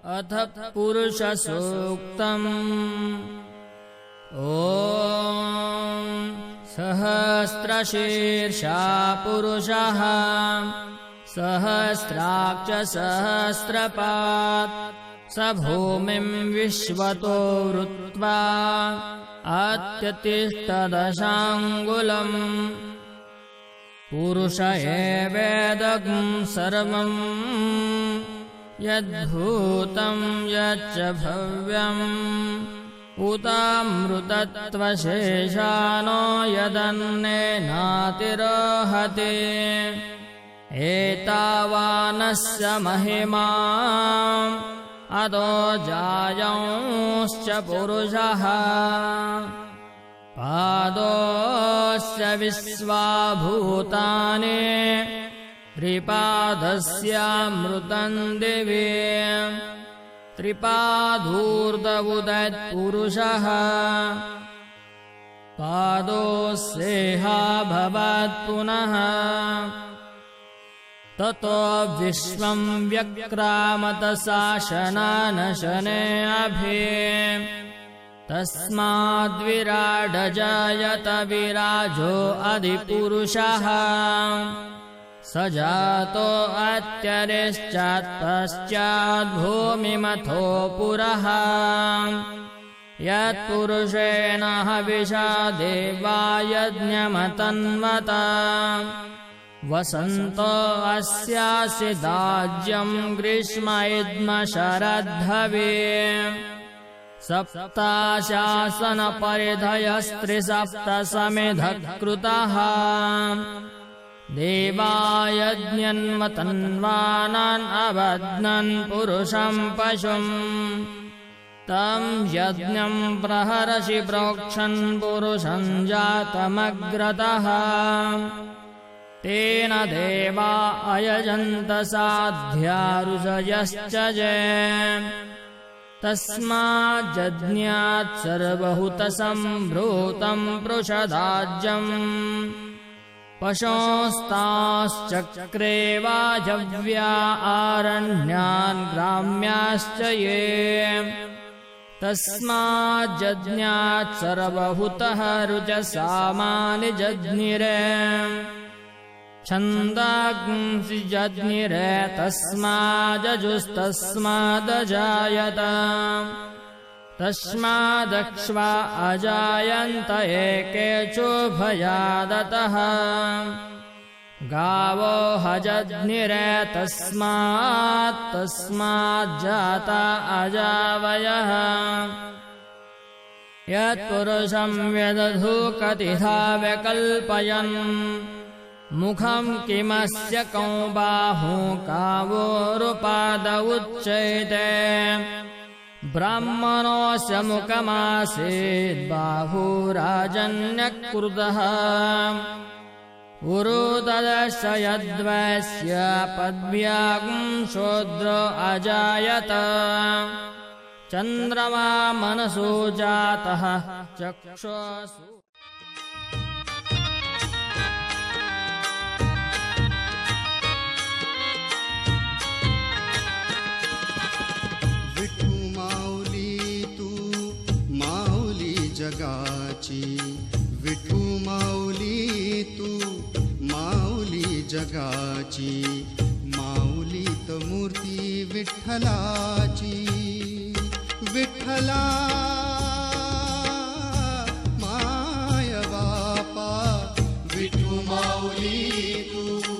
अथ पुरुषसूक्तम्। ॐ सहस्रशीर्षा पुरुषः सहस्राक्ष सहस्रपात् स भूमिम् विश्वतो वृत्वा अत्यतिष्ठदशाङ्गुलम्। पुरुष एवेदम् सर्वम् यद्भूतम् यच्च भव्यम् उतामृतत्वशेषानो यदन्नेनातिरोहते एतावानस्य महिमा अदो जायंश्च पुरुषः। पादोऽस्य विश्वाभूतानि त्रिपादस्यामृतम् दिवे। त्रिपाधूर्दवुदत्पुरुषः पादोऽस्येहा भवत्पुनः ततो विश्वम् व्यक्रामतशासनानशने अभे। तस्माद्विराडजायत विराजो अधिपुरुषः स जातो अत्यरिश्चात्पश्चाद्भूमिमथो पुरः। यत्पुरुषेण हविषा देवा यज्ञमतन्वता। वसन्तो अस्यासि दाज्यम् ग्रीष्म इद्म शरद्धवे देवायज्ञन्वतन्वानान् अबध्नन् पुरुषम् पशुम्। तम् यज्ञम् प्रहरसि प्रोक्षन् पुरुषम् जातमग्रतः। तेन देवा अयजन्त साध्यारुषयश्च तस्माज्जज्ञात् सर्वहुतसम्भृतम् पृषदाज्यम् पशोस्ताश्चक्रे वाजव्या आरण्यान् ग्राम्याश्च ये। तस्माज्जज्ञात् सर्वहुतः रुचसामानि जज्ञिरे। छन्दांसि जज्ञिरे तस्मादजुस्तस्मादजायत तस्मादक्ष्वा अजायन्त एके चोभयादतः। गावो हजज्ञिरे तस्मात् तस्माज्जाता अजावयः। यत्पुरुषम् व्यदधू कतिधा व्यकल्पयन्। मुखम् किमस्य कौ बाहू कावोरुपाद उच्चैते ब्राह्मणोऽस्य मुखमासीद्बाहुराजन्यकृतः उरुतदश्च यद्वस्य शूद्रो अजायत। चन्द्रमा मनसो जातः चक्षुषु विठ्ठलाची माऊलीत मूर्ती विठ्ठलाची. विठ्ठला माय बापा विठू माऊली तू.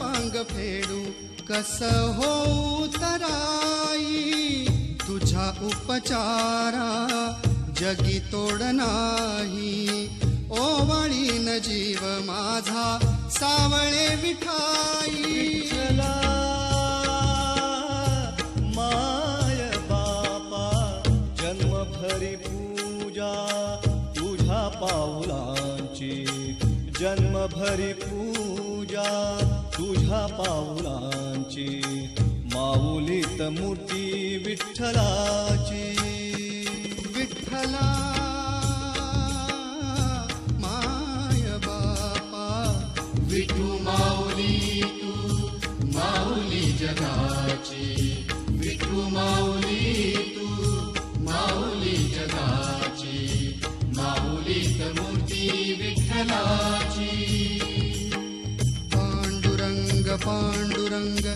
पांग फेडू कस हो तराई? तुझ्या उपचारा जगी तोड नाही. ओवळीन जीव माझा सावळे विठाई माय बापा जन्मभरी पूजा तुझ्या पाऊलांची जन्मभरी पूजा तुझ्या पाऊलांची माऊलीत मूर्ती विठ्ठलाची. पांडुरंग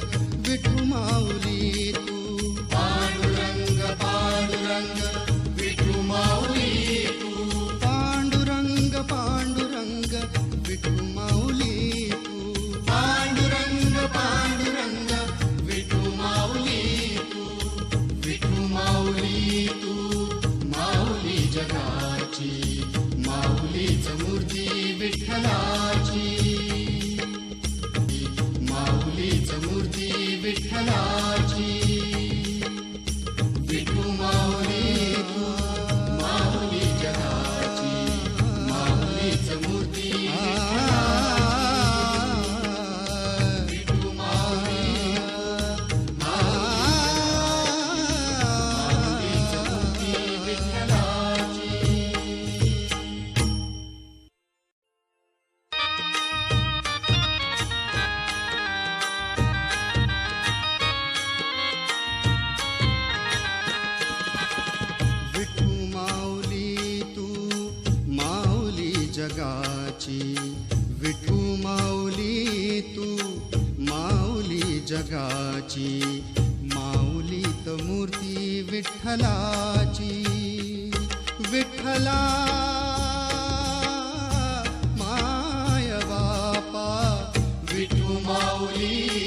जगाची माऊलीत मूर्ती विठ्ठलाची. विठ्ठला माय बापा विठू माऊली.